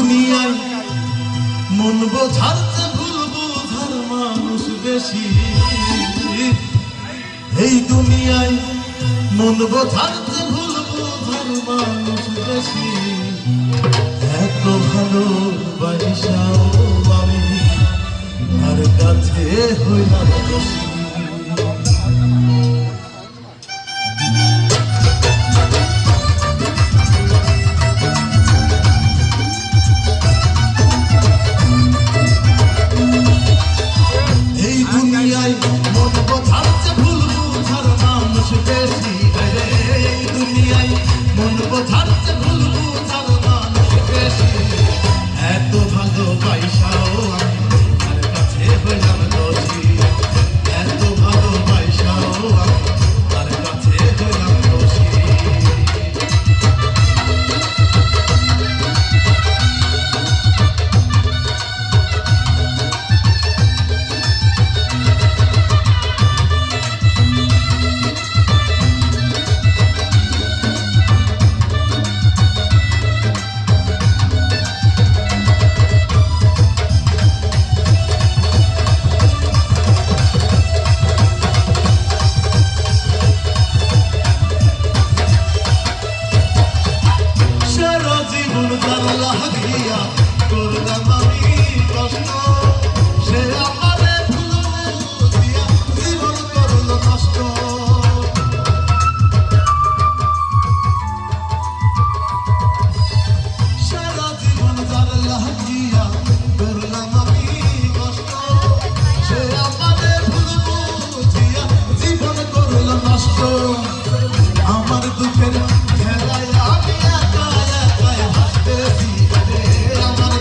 দুনিয়ায় মন বোঝাতে ভুল বোঝার মানুষ বেশি। এই দুনিয়ায় মন বোঝাতে ভুল বোঝার মানুষ বেশি। এত ভালো বাইসাও আমি আর কাছে হইলাম দোষী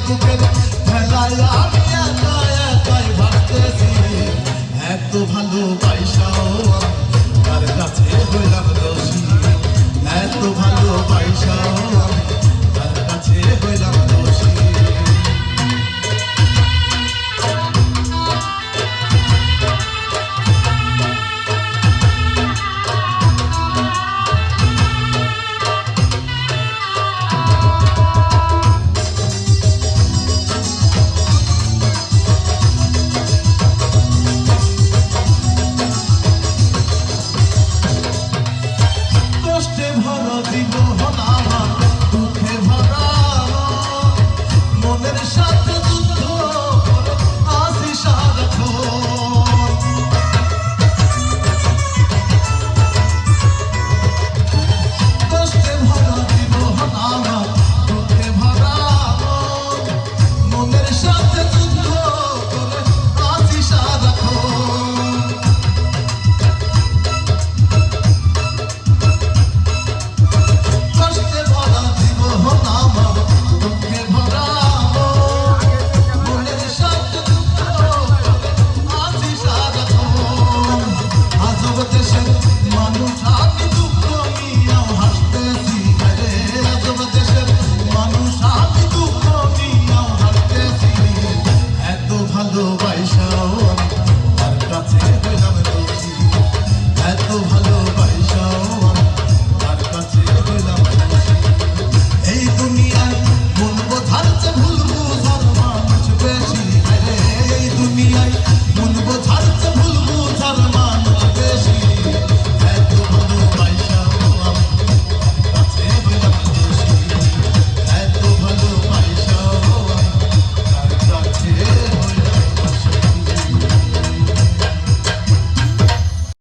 বুকের ভেলায় আমি একা একাই ভাবতেছি এত ভালোবাসাও তার কাছে হইলাম দোষী এত ভালোবাসাও